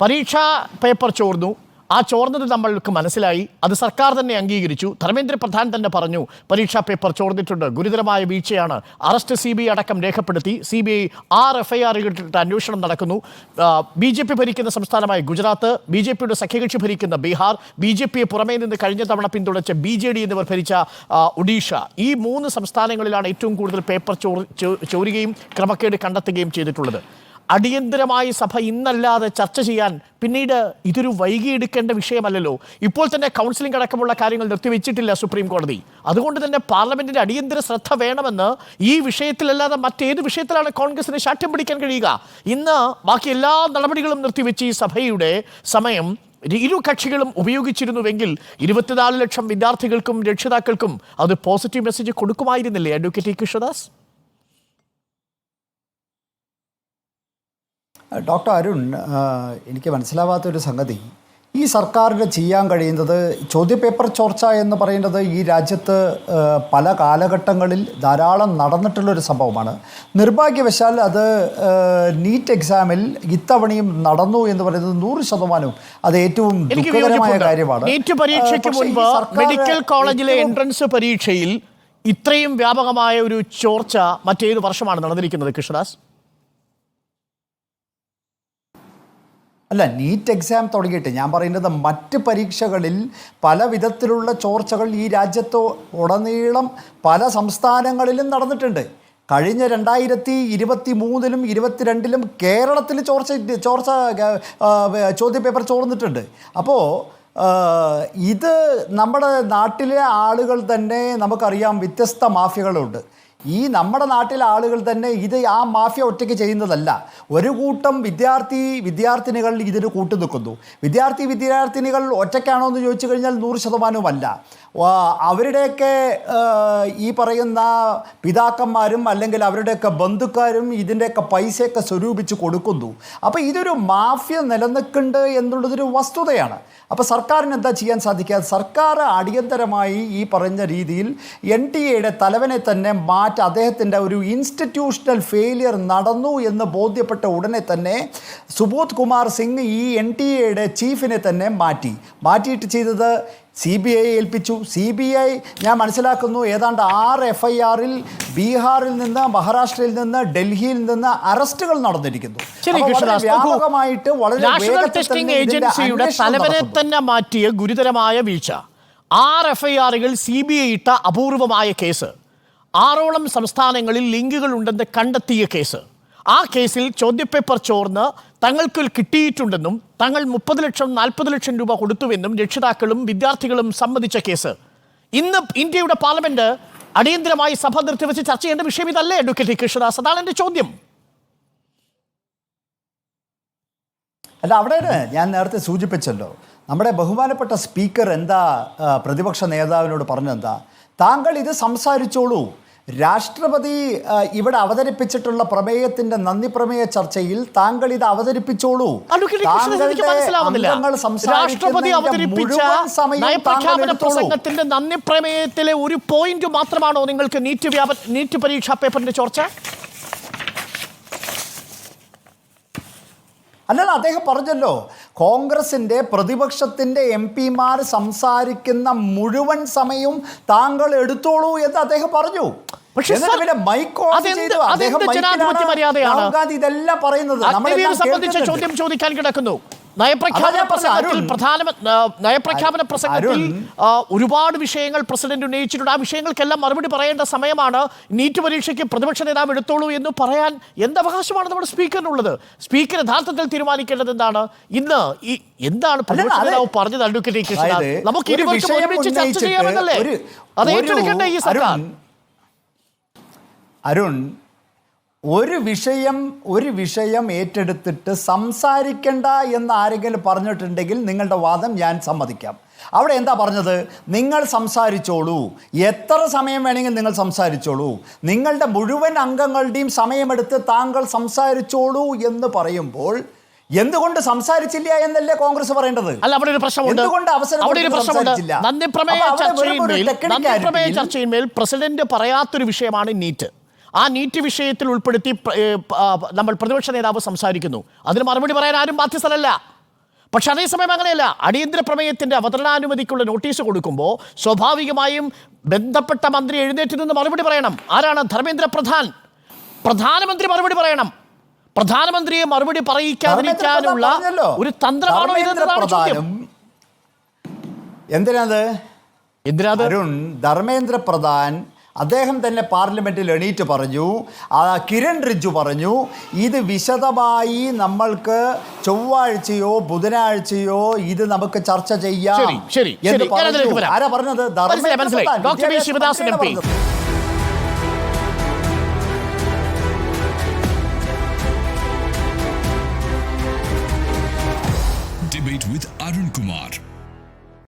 പരീക്ഷാ പേപ്പർ ചോർന്നു. ആ ചോർന്നത് നമ്മൾക്ക് മനസ്സിലായി. അത് സർക്കാർ തന്നെ അംഗീകരിച്ചു. ധർമ്മേന്ദ്ര പ്രധാൻ തന്നെ പറഞ്ഞു പരീക്ഷാ പേപ്പർ ചോർന്നിട്ടുണ്ട്. ഗുരുതരമായ വീഴ്ചയാണ്. അറസ്റ്റ് സി ബി ഐ അടക്കം രേഖപ്പെടുത്തി. സി ബി ഐ ആറ് എഫ് ഐ ആറുകളിട്ട് അന്വേഷണം നടക്കുന്നു. ബി ജെ പി ഭരിക്കുന്ന സംസ്ഥാനമായ ഗുജറാത്ത് ബി ജെ പിയുടെ സഖ്യകക്ഷി ഭരിക്കുന്ന ബീഹാർ ബി ജെ പിയെ പുറമേ നിന്ന് കഴിഞ്ഞ തവണ പിന്തുണച്ച ബി ജെ ഡി എന്നിവർ ഭരിച്ച ഒഡീഷ. ഈ മൂന്ന് സംസ്ഥാനങ്ങളിലാണ് ഏറ്റവും കൂടുതൽ പേപ്പർ ചോർ ചോരുകയും ക്രമക്കേട് കണ്ടെത്തുകയും ചെയ്തിട്ടുള്ളത്. അടിയന്തരമായി സഭ ഇന്നല്ലാതെ ചർച്ച ചെയ്യാൻ പിന്നീട് ഇതൊരു വൈകിയെടുക്കേണ്ട വിഷയമല്ലല്ലോ. ഇപ്പോൾ തന്നെ കൗൺസിലിംഗ് അടക്കമുള്ള കാര്യങ്ങൾ നിർത്തിവെച്ചിട്ടില്ല സുപ്രീം കോടതി. അതുകൊണ്ട് തന്നെ പാർലമെന്റിന്റെ അടിയന്തര ശ്രദ്ധ വേണമെന്ന് ഈ വിഷയത്തിലല്ലാതെ മറ്റേത് വിഷയത്തിലാണ് കോൺഗ്രസിന് ശാഠ്യം പിടിക്കാൻ കഴിയുക. ഇന്ന് ബാക്കി എല്ലാ നടപടികളും നിർത്തിവെച്ച് ഈ സഭയുടെ സമയം ഇരു കക്ഷികളും ഉപയോഗിച്ചിരുന്നുവെങ്കിൽ ഇരുപത്തിനാല് ലക്ഷം വിദ്യാർത്ഥികൾക്കും രക്ഷിതാക്കൾക്കും അത് പോസിറ്റീവ് മെസ്സേജ് കൊടുക്കുമായിരുന്നില്ലേ? അഡ്വക്കേറ്റ് കൃഷ്ണദാസ്? ഡോക്ടർ അരുൺ എനിക്ക് മനസ്സിലാവാത്തൊരു സംഗതി. ഈ സർക്കാരിന് ചെയ്യാൻ കഴിയുന്നത് ചോദ്യപേപ്പർ ചോർച്ച എന്ന് പറയുന്നത് ഈ രാജ്യത്ത് പല കാലഘട്ടങ്ങളിൽ ധാരാളം നടന്നിട്ടുള്ളൊരു സംഭവമാണ്. നിർഭാഗ്യവശാൽ അത് നീറ്റ് എക്സാമിൽ ഇത്തവണയും നടന്നു എന്ന് പറയുന്നത് നൂറ് ശതമാനവും അത് ഏറ്റവും ദുഃഖകരമായ കാര്യമാണ്. നീറ്റ് പരീക്ഷയ്ക്ക് മുൻപ് മെഡിക്കൽ കോളേജിലെ എൻട്രൻസ് പരീക്ഷയിൽ ഇത്രയും വ്യാപകമായ ഒരു ചോർച്ച മറ്റേത് വർഷമാണ് നടന്നിരിക്കുന്നത് കൃഷ്ണദാസ്? അല്ല നീറ്റ് എക്സാം തുടങ്ങിയിട്ട് ഞാൻ പറയുന്നത് മറ്റ് പരീക്ഷകളിൽ പല വിധത്തിലുള്ള ചോർച്ചകൾ ഈ രാജ്യത്ത് ഉടനീളം പല സംസ്ഥാനങ്ങളിലും നടന്നിട്ടുണ്ട്. കഴിഞ്ഞ രണ്ടായിരത്തി ഇരുപത്തി മൂന്നിലും ഇരുപത്തിരണ്ടിലും കേരളത്തിൽ ചോർച്ച ചോർച്ച ചോദ്യ ചോദ്യപേപ്പർ ചോർന്നിട്ടുണ്ട്. അപ്പോൾ ഇത് നമ്മുടെ നാട്ടിലെ ആളുകൾ തന്നെ നമുക്കറിയാം വ്യത്യസ്ത മാഫിയകളുണ്ട്. ഈ നമ്മുടെ നാട്ടിലെ ആളുകൾ തന്നെ ഇത് ആ മാഫിയ ഒറ്റയ്ക്ക് ചെയ്യുന്നതല്ല. ഒരു കൂട്ടം വിദ്യാർത്ഥി വിദ്യാർത്ഥിനികൾ ഇതിന് കൂട്ടു നിൽക്കുന്നു. വിദ്യാർത്ഥി വിദ്യാർത്ഥിനികൾ ഒറ്റയ്ക്കാണോ എന്ന് ചോദിച്ചു കഴിഞ്ഞാൽ നൂറ് ശതമാനവുമല്ല. അവരുടെയൊക്കെ ഈ പറയുന്ന പിതാക്കന്മാരും അല്ലെങ്കിൽ അവരുടെയൊക്കെ ബന്ധുക്കാരും ഇതിന്റെയൊക്കെ പൈസയൊക്കെ സ്വരൂപിച്ച് കൊടുക്കുന്നു. അപ്പോൾ ഇതൊരു മാഫിയ നിലനിൽക്കുന്നുണ്ട് എന്നുള്ളതൊരു വസ്തുതയാണ്. അപ്പോൾ സർക്കാരിന് എന്താ ചെയ്യാൻ സാധിക്കുക? സർക്കാർ അടിയന്തരമായി ഈ പറഞ്ഞ രീതിയിൽ എൻ ടി എയുടെ തലവനെ തന്നെ മാറ്റി അദ്ദേഹത്തിന്റെ ഒരു ഇൻസ്റ്റിറ്റ്യൂഷണൽ ഫെയിലിയർ നടന്നു എന്ന് ബോധ്യപ്പെട്ട ഉടനെ തന്നെ സുബോധ് കുമാർ സിംഗ് ഈ എൻ ടി എയുടെ ചീഫിനെ തന്നെ മാറ്റി. മാറ്റിയിട്ട് ചെയ്തത് സി ബി ഐ ഏൽപ്പിച്ചു. സി ബി ഐ ഞാൻ മനസ്സിലാക്കുന്നു ഏതാണ്ട് ആറ് എഫ് ഐ ആറിൽ ബീഹാറിൽ നിന്ന് മഹാരാഷ്ട്രയിൽ നിന്ന് ഡൽഹിയിൽ നിന്ന് അറസ്റ്റുകൾ നടന്നിരിക്കുന്നു. വ്യാപകമായിട്ട് വളരെ ടെസ്റ്റിംഗ് ഏജൻസിയുടെ തലവനെ തന്നെ മാറ്റിയ ഗുരുതരമായ വീഴ്ച. ആറ് എഫ് ഐ ആറുകൾ സി ബി ഐ ഇട്ട അപൂർവമായ കേസ്. ആറോളം സംസ്ഥാനങ്ങളിൽ ലിങ്കുകൾ ഉണ്ടെന്ന് കണ്ടെത്തിയ കേസ്. ആ കേസിൽ ചോദ്യപേപ്പർ ചോർന്ന് തങ്ങൾക്ക് കിട്ടിയിട്ടുണ്ടെന്നും തങ്ങൾ മുപ്പത് ലക്ഷം നാൽപ്പത് ലക്ഷം രൂപ കൊടുത്തുവെന്നും രക്ഷിതാക്കളും വിദ്യാർത്ഥികളും സമ്മതിച്ച കേസ്. ഇന്ന് ഇന്ത്യയുടെ പാർലമെന്റ് അടിയന്തരമായി സഭ നിർത്തിവെച്ച് ചർച്ച ചെയ്യേണ്ട വിഷയം ഇതല്ലേ അഡ്വക്കേറ്റ്. കൃഷ്ണദാസ്? അതാണ് എന്റെ ചോദ്യം. അല്ല അവിടെ ഞാൻ നേരത്തെ സൂചിപ്പിച്ചല്ലോ. നമ്മുടെ ബഹുമാനപ്പെട്ട സ്പീക്കർ എന്താ പ്രതിപക്ഷ നേതാവിനോട് പറഞ്ഞെന്താ താങ്കൾ ഇത് സംസാരിച്ചോളൂ. രാഷ്ട്രപതി ഇവിടെ അവതരിപ്പിച്ചിട്ടുള്ള പ്രമേയത്തിന്റെ നന്ദി പ്രമേയ ചർച്ചയിൽ താങ്കൾ ഇത് അവതരിപ്പിച്ചോളൂ. രാഷ്ട്രപതി അവതരിപ്പിച്ചത്തിന്റെ അവതരിപ്പിച്ച നയപ്രഖ്യാപന പ്രസംഗത്തിന്റെ നന്ദി പ്രമേയത്തിലെ ഒരു പോയിന്റ് മാത്രമാണോ നിങ്ങൾക്ക് നീറ്റ് വ്യാപ നീറ്റ് പരീക്ഷാ പേപ്പറിന്റെ ചോർച്ച? അല്ലല്ല അദ്ദേഹം പറഞ്ഞല്ലോ കോൺഗ്രസിന്റെ പ്രതിപക്ഷത്തിന്റെ എം പിമാർ സംസാരിക്കുന്ന മുഴുവൻ സമയവും താങ്കൾ എടുത്തോളൂ എന്ന് അദ്ദേഹം പറഞ്ഞു. പക്ഷേ പിന്നെ മൈക്ക് ഇതെല്ലാം പറയുന്നത്. സംബന്ധിച്ച ചോദ്യം ചോദിക്കാൻ കിടക്കുന്നു. നയപ്രഖ്യാപന പ്രസംഗത്തിൽ. പ്രധാന നയപ്രഖ്യാപന പ്രസംഗത്തിൽ ഒരുപാട് വിഷയങ്ങൾ പ്രസിഡന്റ് ഉന്നയിച്ചിട്ടുണ്ട്. ആ വിഷയങ്ങൾക്കെല്ലാം മറുപടി പറയേണ്ട സമയമാണ്. നീറ്റ് പരീക്ഷയ്ക്ക് പ്രതിപക്ഷ നേതാവ് എടുത്തോളൂ എന്ന് പറയാൻ എന്തവകാശമാണ് നമ്മുടെ സ്പീക്കറിനുള്ളത്? സ്പീക്കർ യഥാർത്ഥത്തിൽ തീരുമാനിക്കേണ്ടത് എന്താണ്? ഇന്ന് ഈ എന്താണ് പ്രതിപക്ഷ. നേതാവ് പറഞ്ഞത് അഡ്വക്കേറ്റ് കൃഷ്ണ നമുക്ക് ഇരുവർക്കും ഒരുമിച്ച് ചർച്ച ചെയ്യാമെന്നല്ലേ? അത് ഏറ്റെടുക്കേണ്ട ഈ സർക്കാർ? അരുൺ ഒരു വിഷയം ഒരു വിഷയം ഏറ്റെടുത്തിട്ട് സംസാരിക്കണ്ട എന്ന് ആരെങ്കിലും പറഞ്ഞിട്ടുണ്ടെങ്കിൽ നിങ്ങളുടെ വാദം ഞാൻ സമ്മതിക്കാം. അവിടെ എന്താ പറഞ്ഞത്? നിങ്ങൾ സംസാരിച്ചോളൂ. എത്ര സമയം വേണമെങ്കിൽ നിങ്ങൾ സംസാരിച്ചോളൂ. നിങ്ങളുടെ മുഴുവൻ അംഗങ്ങളുടെയും സമയമെടുത്ത് താങ്കൾ സംസാരിച്ചോളൂ എന്ന് പറയുമ്പോൾ എന്തുകൊണ്ട് സംസാരിച്ചില്ല എന്നല്ലേ കോൺഗ്രസ് പറയേണ്ടത്? അല്ല അവിടെ ഒരു പ്രശ്നമുണ്ട്. അവിടെ ഒരു പ്രശ്നമുണ്ട്. നന്ദി നന്ദിപ്രമേയ ചർച്ചയിൽ പ്രമേയ ചർച്ചയിന്മേൽ നന്ദിപ്രമേയ യിൽ ചർച്ചയിന്മേൽ പ്രസിഡന്റ് പറയാത്തൊരു വിഷയമാണ് നീറ്റ്. ആ നീറ്റ് വിഷയത്തിൽ ഉൾപ്പെടുത്തി നമ്മൾ പ്രതിപക്ഷ നേതാവ് സംസാരിക്കുന്നു. അതിന് മറുപടി പറയാൻ ആരും ബാധ്യസ്ഥരല്ല. പക്ഷെ അതേസമയം അങ്ങനെയല്ല. അടിയന്തര പ്രമേയത്തിന്റെ അവതരണാനുമതിക്കുള്ള നോട്ടീസ് കൊടുക്കുമ്പോൾ സ്വാഭാവികമായും ബന്ധപ്പെട്ട മന്ത്രി എഴുന്നേറ്റ് നിന്ന് മറുപടി പറയണം. ആരാണ്? ധർമ്മേന്ദ്ര പ്രധാൻ. പ്രധാനമന്ത്രി മറുപടി പറയണം. പ്രധാനമന്ത്രിയെ മറുപടി പറയിക്കാതിരിക്കാനുള്ള. ഒരു തന്ത്രമാണോ ഇതെന്നതാണ് എന്തിനാത്? എന്തിനാ? അരുൺ ധർമ്മേന്ദ്ര പ്രധാൻ അദ്ദേഹം തന്നെ പാർലമെന്റിൽ എണീറ്റ് പറഞ്ഞു കിരൺ റിജു പറഞ്ഞു ഇത് വിശദമായി നമ്മൾക്ക് ചൊവ്വാഴ്ചയോ ബുധനാഴ്ചയോ ഇത് നമുക്ക് ചർച്ച ചെയ്യാം എന്ന് പറഞ്ഞു. ആരാ പറഞ്ഞത്? പറഞ്ഞത് with Arun Kumar.